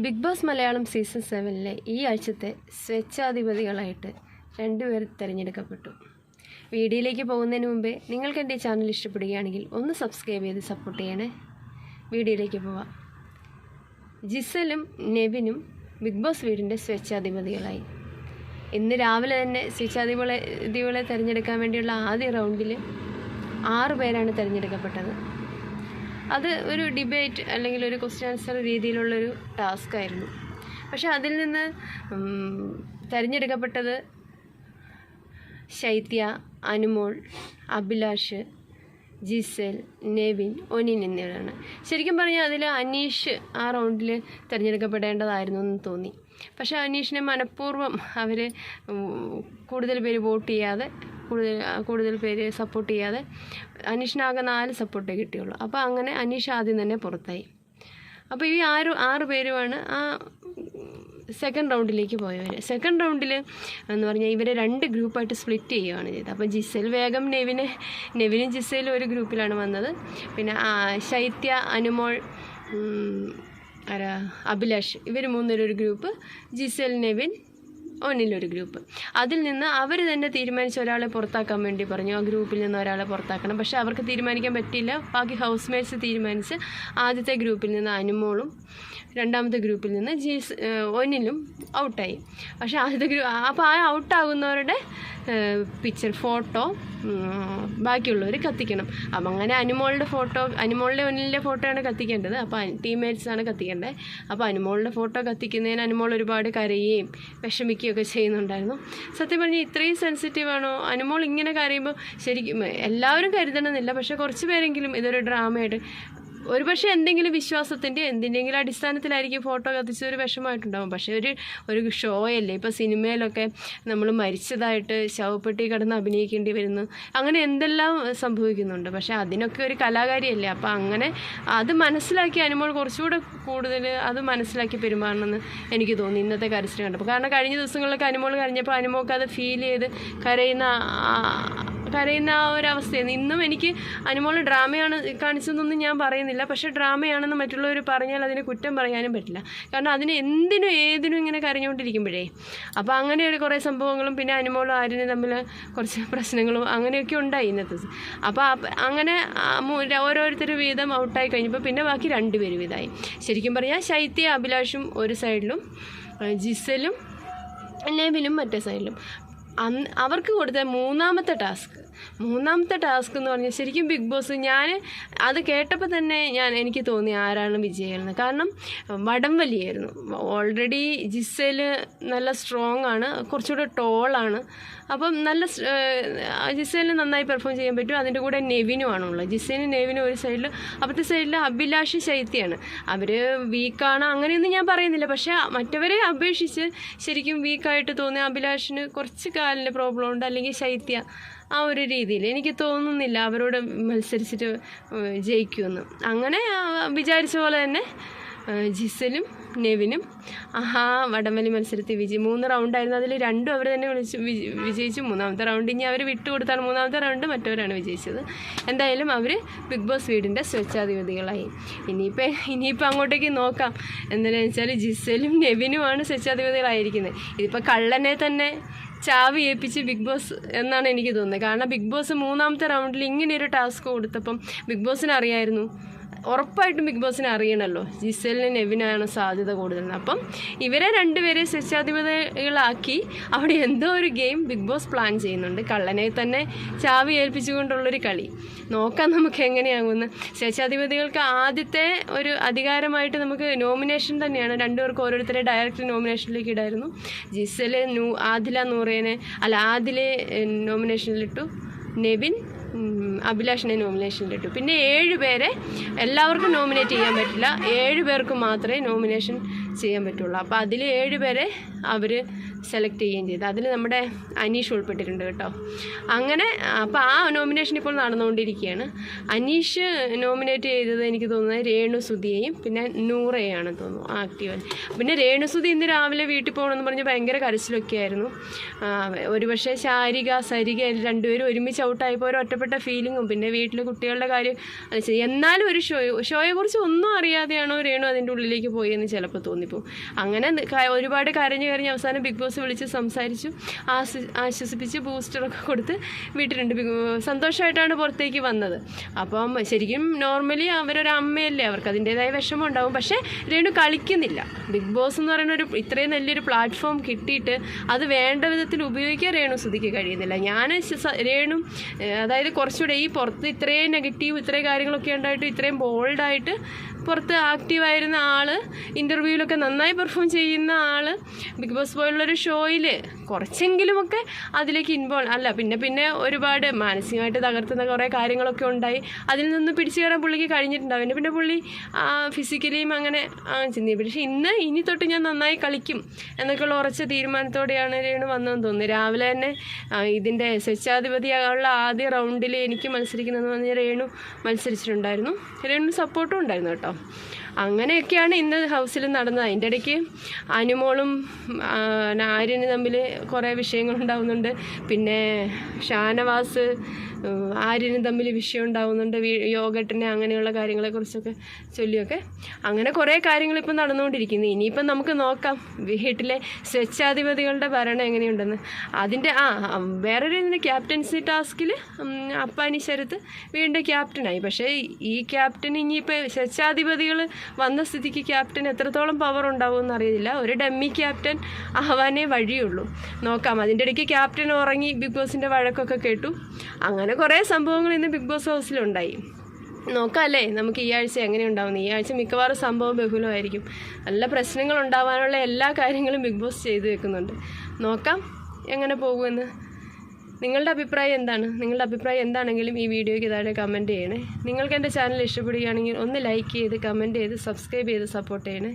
Big boss Malayalam season സെവനിലെ ഈ ആഴ്ചത്തെ സ്വേച്ഛാധിപതികളായിട്ട് രണ്ടുപേർ തിരഞ്ഞെടുക്കപ്പെട്ടു. വീഡിയോയിലേക്ക് പോകുന്നതിന് മുമ്പേ നിങ്ങൾക്ക് എന്റെ ചാനൽ ഇഷ്ടപ്പെടുകയാണെങ്കിൽ ഒന്ന് സബ്സ്ക്രൈബ് ചെയ്ത് സപ്പോർട്ട് ചെയ്യണേ. വീഡിയോയിലേക്ക് പോവാം. ജിസലും നെവിനും ബിഗ് ബോസ് വീടിന്റെ സ്വേച്ഛാധിപതികളായി. ഇന്ന് രാവിലെ തന്നെ സ്വേച്ഛാധിപതികളെ തിരഞ്ഞെടുക്കാൻ വേണ്ടിയുള്ള ആദ്യ റൗണ്ടിൽ ആറ് പേരാണ് തിരഞ്ഞെടുക്കപ്പെട്ടത്. അത് ഒരു ഡിബേറ്റ് അല്ലെങ്കിൽ ഒരു ക്വസ്റ്റ്യൻ ആൻസർ രീതിയിലുള്ളൊരു ടാസ്ക്കായിരുന്നു പക്ഷെ അതിൽ നിന്ന് തിരഞ്ഞെടുക്കപ്പെട്ടത് ശൈത്യ അനുമോൾ അഭിലാഷ് ജിസെൽ നെവിൻ ഒനിൻ എന്നിവരാണ്. ശരിക്കും പറഞ്ഞാൽ അതിൽ അനീഷ് ആ റൗണ്ടിൽ തിരഞ്ഞെടുക്കപ്പെടേണ്ടതായിരുന്നു എന്ന് തോന്നി. പക്ഷേ അനീഷിനെ മനഃപൂർവം അവർ കൂടുതൽ പേര് വോട്ട് ചെയ്യാതെ കൂടുതൽ കൂടുതൽ പേര് സപ്പോർട്ട് ചെയ്യാതെ അനീഷിനാകെ നാല് സപ്പോർട്ടേ കിട്ടിയുള്ളൂ. അപ്പോൾ അങ്ങനെ അനീഷ് ആദ്യം തന്നെ പുറത്തായി. അപ്പോൾ ഈ ആറ് ആറ് പേരുമാണ് ആ സെക്കൻഡ് റൗണ്ടിലേക്ക് പോയവർ സെക്കൻഡ് റൗണ്ടിൽ എന്ന് പറഞ്ഞാൽ ഇവരെ രണ്ട് ഗ്രൂപ്പായിട്ട് സ്പ്ലിറ്റ് ചെയ്യുകയാണ് ചെയ്തത്. അപ്പോൾ ജിസൽ വേഗം നെവിനെ നെവിനും ജിസയിലും ഒരു ഗ്രൂപ്പിലാണ് വന്നത്. പിന്നെ ശൈത്യ അനുമോൾ ആരാ അഭിലാഷ് ഇവർ മൂന്നൊരു ഗ്രൂപ്പ് ജിസൽ നെവിൻ ഒന്നിലൊരു ഗ്രൂപ്പ്. അതിൽ നിന്ന് അവർ തന്നെ തീരുമാനിച്ച് ഒരാളെ പുറത്താക്കാൻ വേണ്ടി പറഞ്ഞു. ആ ഗ്രൂപ്പിൽ നിന്ന് ഒരാളെ പുറത്താക്കണം. പക്ഷേ അവർക്ക് തീരുമാനിക്കാൻ പറ്റിയില്ല. ബാക്കി ഹൗസ് മേറ്റ്സ് തീരുമാനിച്ച് ആദ്യത്തെ ഗ്രൂപ്പിൽ നിന്ന് അനുമോളും രണ്ടാമത്തെ ഗ്രൂപ്പിൽ നിന്ന് ജീസ് ഒന്നിലും ഔട്ടായി. പക്ഷേ ആദ്യത്തെ ഗ്രൂ അപ്പോൾ ആ ഔട്ടാകുന്നവരുടെ പിക്ചർ ഫോട്ടോ ബാക്കിയുള്ളവർ കത്തിക്കണം. അപ്പം അങ്ങനെ അനുമോളുടെ ഫോട്ടോ അനുമോളുടെ ഒന്നിലെ ഫോട്ടോയാണ് കത്തിക്കേണ്ടത്. അപ്പോൾ ടീംമേറ്റ്സ് ആണ് കത്തിക്കേണ്ടത്. അപ്പോൾ അനുമോളുടെ ഫോട്ടോ കത്തിക്കുന്നതിന് അനുമോൾ ഒരുപാട് കരയുകയും വിഷമിക്കുകയൊക്കെ ചെയ്യുന്നുണ്ടായിരുന്നു. സത്യം പറഞ്ഞാൽ ഇത്രയും സെൻസിറ്റീവ് ആണോ? അനുമോൾ ഇങ്ങനെ കരയുമ്പോൾ ശരിക്കും എല്ലാവരും കരുതണമെന്നില്ല. പക്ഷേ കുറച്ച് പേരെങ്കിലും ഇതൊരു ഡ്രാമയായിട്ട് ഒരുപക്ഷെ എന്തെങ്കിലും വിശ്വാസത്തിന്റെ എന്തിന്റെങ്കിലും അടിസ്ഥാനത്തിലായിരിക്കും ഫോട്ടോ കത്തിച്ചത് ഒരു വിഷമമായിട്ടുണ്ടാകും പക്ഷേ ഒരു ഒരു ഷോ അല്ലേ ഇപ്പോൾ സിനിമയിലൊക്കെ നമ്മൾ മരിച്ചതായിട്ട് ശവപ്പെട്ടി കിടന്ന് അഭിനയിക്കേണ്ടി വരുന്നു. അങ്ങനെ എന്തെല്ലാം സംഭവിക്കുന്നുണ്ട്? പക്ഷേ അതിനൊക്കെ ഒരു കലാകാരിയല്ലേ? അപ്പോൾ അങ്ങനെ അത് മനസ്സിലാക്കി അനുമോൾ കുറച്ചുകൂടെ കൂടുതൽ അത് മനസ്സിലാക്കി പെരുമാറണമെന്ന് എനിക്ക് തോന്നി ഇന്നത്തെ കരച്ചിൽ കണ്ടപ്പോൾ. കാരണം കഴിഞ്ഞ ദിവസങ്ങളിലൊക്കെ അനുമോൾ കഴിഞ്ഞപ്പോൾ അനുമോൾക്ക് അത് ഫീൽ ചെയ്ത് കരയുന്ന കരയുന്ന ആ ഒരു അവസ്ഥയായിരുന്നു ഇന്നും എനിക്ക് അനുമോൾ ഡ്രാമയാണ് കാണിച്ചതെന്നൊന്നും ഞാൻ പറയുന്നില്ല. പക്ഷേ ഡ്രാമയാണെന്ന് മറ്റുള്ളവർ പറഞ്ഞാൽ അതിന് കുറ്റം പറയാനും പറ്റില്ല. കാരണം അതിന് എന്തിനും ഏതിനും ഇങ്ങനെ കരഞ്ഞുകൊണ്ടിരിക്കുമ്പോഴേ. അപ്പോൾ അങ്ങനെ ഒരു കുറേ സംഭവങ്ങളും പിന്നെ അനുമോളും ആര്യനും തമ്മിൽ കുറച്ച് പ്രശ്നങ്ങളും അങ്ങനെയൊക്കെ ഉണ്ടായി ഇന്നത്തെ അപ്പോൾ അപ്പ- അങ്ങനെ ഓരോരുത്തർ വീതം ഔട്ടായി കഴിഞ്ഞപ്പോൾ പിന്നെ ബാക്കി രണ്ടുപേരും പേര് വീതമായി ശരിക്കും പറഞ്ഞാൽ ശൈത്യ അഭിലാഷും ഒരു സൈഡിലും ജിസലും നെവിലും മറ്റേ സൈഡിലും. അന്ന് അവർക്ക് കൊടുത്ത മൂന്നാമത്തെ ടാസ്ക് മൂന്നാമത്തെ ടാസ്ക് എന്ന് പറഞ്ഞാൽ ശരിക്കും ബിഗ് ബോസ് ഞാൻ അത് കേട്ടപ്പോൾ തന്നെ ഞാൻ എനിക്ക് തോന്നി ആരാണ് വിജയമായിരുന്നത് കാരണം വടംവലിയായിരുന്നു. ഓൾറെഡി ജിസ്സയിൽ നല്ല സ്ട്രോങ് ആണ് കുറച്ചുകൂടെ ടോളാണ് അപ്പം നല്ല ജിസേലിന് നന്നായി പെർഫോം ചെയ്യാൻ പറ്റും. അതിന്റെ കൂടെ നെവിനുമാണുള്ളത് ജിസേനും നെവിനും ഒരു സൈഡിൽ അപ്പുറത്തെ സൈഡിൽ അഭിലാഷ് ശൈത്യാണ്. അവർ വീക്കാണ് അങ്ങനെയൊന്നും ഞാൻ പറയുന്നില്ല. പക്ഷേ മറ്റവരെ അപേക്ഷിച്ച് ശരിക്കും വീക്കായിട്ട് തോന്നിയ അഭിലാഷിന് കുറച്ച് കാലിന്റെ പ്രോബ്ലം ഉണ്ട് അല്ലെങ്കിൽ ശൈത്യ. ആ ഒരു രീതിയിൽ. എനിക്ക് തോന്നുന്നില്ല അവരോട് മത്സരിച്ചിട്ട് ജയിക്കുമെന്ന്. അങ്ങനെ വിചാരിച്ച പോലെ തന്നെ ജിസലും നെവിനും ആഹാ വടംവലി മത്സരത്തിൽ വിജയി മൂന്ന് റൗണ്ടായിരുന്നു അതിൽ രണ്ടും അവർ തന്നെ വിളിച്ച് വിജയിച്ചു. മൂന്നാമത്തെ റൗണ്ട് ഇനി അവർ വിട്ടുകൊടുത്താണ് മൂന്നാമത്തെ റൗണ്ട് മറ്റവരാണ് വിജയിച്ചത്. എന്തായാലും അവർ ബിഗ് ബോസ് വീടിന്റെ സ്വച്ഛാധിപതികളായി. ഇനിയിപ്പോൾ ഇനിയിപ്പോൾ അങ്ങോട്ടേക്ക് നോക്കാം. എന്താണെന്ന് വെച്ചാൽ ജിസലും നെവിനുമാണ് സ്വച്ഛാധിപതികളായിരിക്കുന്നത്. ഇതിപ്പോൾ കള്ളനെ തന്നെ ചാവി ഏൽപ്പിച്ച് ബിഗ് ബോസ് എന്നാണ് എനിക്ക് തോന്നുന്നത്. കാരണം ബിഗ് ബോസ് മൂന്നാമത്തെ റൗണ്ടിൽ ഇങ്ങനെ ഒരു ടാസ്ക് കൊടുത്തപ്പം ബിഗ് ബോസിന് അറിയായിരുന്നു. ഉറപ്പായിട്ടും ബിഗ് ബോസിനെ അറിയണമല്ലോ ജിസേലിന് നെവിനാണ് സാധ്യത കൂടുതൽ. അപ്പം ഇവരെ രണ്ടുപേരെ സ്വച്ഛാധിപതകളാക്കി അവിടെ എന്തോ ഒരു ഗെയിം ബിഗ് ബോസ് പ്ലാൻ ചെയ്യുന്നുണ്ട്. കള്ളനെ തന്നെ ചാവി ഏൽപ്പിച്ചുകൊണ്ടുള്ളൊരു കളി. നോക്കാം നമുക്ക് എങ്ങനെയാകുമെന്ന്. സ്വേച്ഛാധിപതികൾക്ക് ആദ്യത്തെ ഒരു അധികാരമായിട്ട് നമുക്ക് നോമിനേഷൻ തന്നെയാണ്. രണ്ടുപേർക്ക് ഓരോരുത്തരെ ഡയറക്റ്റ് നോമിനേഷനിലേക്ക് ഇടായിരുന്നു. ജിസൽ നൂ ആദില നൂറേനെ അല്ല ആദിലെ നോമിനേഷനിലിട്ടു നെവിൻ അഭിലാഷിനെ നോമിനേഷനിലിട്ടു പിന്നെ ഏഴ് പേരെ എല്ലാവർക്കും നോമിനേറ്റ് ചെയ്യാൻ പറ്റില്ല. ഏഴ് പേർക്ക് മാത്രമേ നോമിനേഷൻ ചെയ്യാൻ പറ്റുള്ളൂ. അപ്പോൾ അതിൽ ഏഴ് പേരെ അവർ സെലക്ട് ചെയ്യുകയും ചെയ്തു. അതിൽ നമ്മുടെ അനീഷ് ഉൾപ്പെട്ടിട്ടുണ്ട് കേട്ടോ. അങ്ങനെ അപ്പോൾ ആ നോമിനേഷൻ ഇപ്പോൾ നടന്നുകൊണ്ടിരിക്കുകയാണ്. അനീഷ് നോമിനേറ്റ് ചെയ്തത് എനിക്ക് തോന്നുന്നത് രേണു സുധിയെയും പിന്നെ നൂറയാണ് തോന്നുന്നു ആക്റ്റീവ് പിന്നെ രേണു സുധി ഇന്ന് രാവിലെ വീട്ടിൽ പോകണമെന്ന് പറഞ്ഞ് ഭയങ്കര കരച്ചിലൊക്കെ ആയിരുന്നു. ഒരുപക്ഷെ ശാരിക സരിക രണ്ടുപേരും ഒരുമിച്ച് ഔട്ടായപ്പോൾ ഒരു ഒറ്റപ്പെട്ട ഫീലിങ്ങും പിന്നെ വീട്ടിലെ കുട്ടികളുടെ കാര്യം. എന്നാലും ഒരു ഷോ ഷോയെക്കുറിച്ച് ഒന്നും അറിയാതെയാണോ രേണു അതിന്റെ ഉള്ളിലേക്ക് പോയെന്ന് ചിലപ്പോൾ തോന്നി തോന്നിപ്പോവും അങ്ങനെ ഒരുപാട് കരഞ്ഞു കരഞ്ഞ് അവസാനം ബിഗ് ബോസ് വിളിച്ച് സംസാരിച്ചു. ആശ്വ- ആശ്വസിപ്പിച്ച് ബൂസ്റ്ററൊക്കെ കൊടുത്ത് വീട്ടിലുണ്ട്. സന്തോഷമായിട്ടാണ് പുറത്തേക്ക് വന്നത്. അപ്പം ശരിക്കും നോർമലി അവരൊരു അമ്മയല്ലേ അവർക്ക് അതിന്റെതായ വിഷമം ഉണ്ടാവും. പക്ഷേ രേണു കളിക്കുന്നില്ല. ബിഗ് ബോസ് എന്ന് പറയുന്ന ഒരു ഇത്രയും നല്ലൊരു പ്ലാറ്റ്ഫോം കിട്ടിയിട്ട് അത് വേണ്ട വിധത്തിൽ ഉപയോഗിക്കാൻ രേണു സുധിക്ക് കഴിയുന്നില്ല. ഞാൻ രേണു അതായത് കുറച്ചുകൂടെ ഈ പുറത്ത് ഇത്രയും നെഗറ്റീവ് ഇത്രയും കാര്യങ്ങളൊക്കെ ഉണ്ടായിട്ട് ഇത്രയും ബോൾഡായിട്ട് പുറത്ത് ആക്റ്റീവായിരുന്ന ആൾ ഇന്റർവ്യൂവിലൊക്കെ നന്നായി പെർഫോം ചെയ്യുന്ന ആൾ ബിഗ് ബോസ് പോലുള്ളൊരു ഷോയിൽ കുറച്ചെങ്കിലുമൊക്കെ അതിലേക്ക് ഇൻവോൾവ് അല്ല പിന്നെ പിന്നെ ഒരുപാട് മാനസികമായിട്ട് തകർത്തുന്ന കുറേ കാര്യങ്ങളൊക്കെ ഉണ്ടായി. അതിൽ നിന്ന് പിടിച്ചു കയറാൻ പുള്ളിക്ക് കഴിഞ്ഞിട്ടുണ്ടാവും. പിന്നെ പുള്ളി ഫിസിക്കലിയും അങ്ങനെ ചിന്തി. പക്ഷേ ഇന്ന് ഇനി തൊട്ട് ഞാൻ നന്നായി കളിക്കും എന്നൊക്കെയുള്ള ഉറച്ച തീരുമാനത്തോടെയാണ് രേണു വന്നതെന്ന് തോന്നുന്നു. രാവിലെ തന്നെ ഇതിന്റെ സ്വച്ഛാധിപതിയാകാനുള്ള ആദ്യ റൗണ്ടിൽ എനിക്ക് മത്സരിക്കുന്നതെന്ന് പറഞ്ഞാൽ രേണു മത്സരിച്ചിട്ടുണ്ടായിരുന്നു. രേണു സപ്പോർട്ടും ഉണ്ടായിരുന്നു കേട്ടോ. അങ്ങനെയൊക്കെയാണ് ഇന്ന് ഹൗസിൽ നടന്നത്. അതിന്റെ ഇടയ്ക്ക് അനുമോളും നാരിന് തമ്മിൽ കുറേ വിഷയങ്ങൾ ഉണ്ടാവുന്നുണ്ട്. പിന്നെ ഷാനവാസ് ആര്യനും തമ്മിൽ വിഷയം ഉണ്ടാവുന്നുണ്ട് വീ- യോഗട്ടിനെ അങ്ങനെയുള്ള കാര്യങ്ങളെക്കുറിച്ചൊക്കെ ചൊല്ലിയൊക്കെ. അങ്ങനെ കുറേ കാര്യങ്ങൾ ഇപ്പം നടന്നുകൊണ്ടിരിക്കുന്നു. ഇനിയിപ്പം നമുക്ക് നോക്കാം വീട്ടിലെ സ്വച്ഛാധിപതികളുടെ ഭരണം എങ്ങനെയുണ്ടെന്ന്. അതിന്റെ ആ വേറൊരു ക്യാപ്റ്റൻസി ടാസ്കിൽ അപ്പാനി ശരത്ത് വീണ്ടും ക്യാപ്റ്റനായി. പക്ഷേ ഈ ക്യാപ്റ്റൻ ഇനിയിപ്പോൾ സ്വച്ഛാധിപതികൾ വന്ന സ്ഥിതിക്ക് ക്യാപ്റ്റൻ എത്രത്തോളം പവർ ഉണ്ടാവുമെന്ന് അറിയില്ല ഒരു ഡമ്മി ക്യാപ്റ്റൻ ആവാനേ വഴിയുള്ളൂ. നോക്കാം അതിന്റെ ഇടയ്ക്ക് ക്യാപ്റ്റൻ ഉറങ്ങി ബിഗ് ബോസിന്റെ വഴക്കൊക്കെ കേട്ടു. അങ്ങനെ കുറേ സംഭവങ്ങൾ ഇന്ന് ബിഗ് ബോസ് ഹൗസിലുണ്ടായി. നോക്കാം അല്ലേ നമുക്ക് ഈ ആഴ്ച എങ്ങനെ ഉണ്ടാവുന്നു? ഈ ആഴ്ച മിക്കവാറും സംഭവം ബഹുലമായിരിക്കും. നല്ല പ്രശ്നങ്ങൾ ഉണ്ടാവാനുള്ള എല്ലാ കാര്യങ്ങളും ബിഗ് ബോസ് ചെയ്തു വെക്കുന്നുണ്ട്. നോക്കാം എങ്ങനെ പോകുമെന്ന്. നിങ്ങളുടെ അഭിപ്രായം എന്താണ്? നിങ്ങളുടെ അഭിപ്രായം എന്താണെങ്കിലും ഈ വീഡിയോയ്ക്ക് താഴെ കമന്റ് ചെയ്യണേ. നിങ്ങൾക്ക് എന്റെ ചാനൽ ഇഷ്ടപ്പെടുകയാണെങ്കിൽ ഒന്ന് ലൈക്ക് ചെയ്ത് കമന്റ് ചെയ്ത് സബ്സ്ക്രൈബ് ചെയ്ത് സപ്പോർട്ട് ചെയ്യണേ.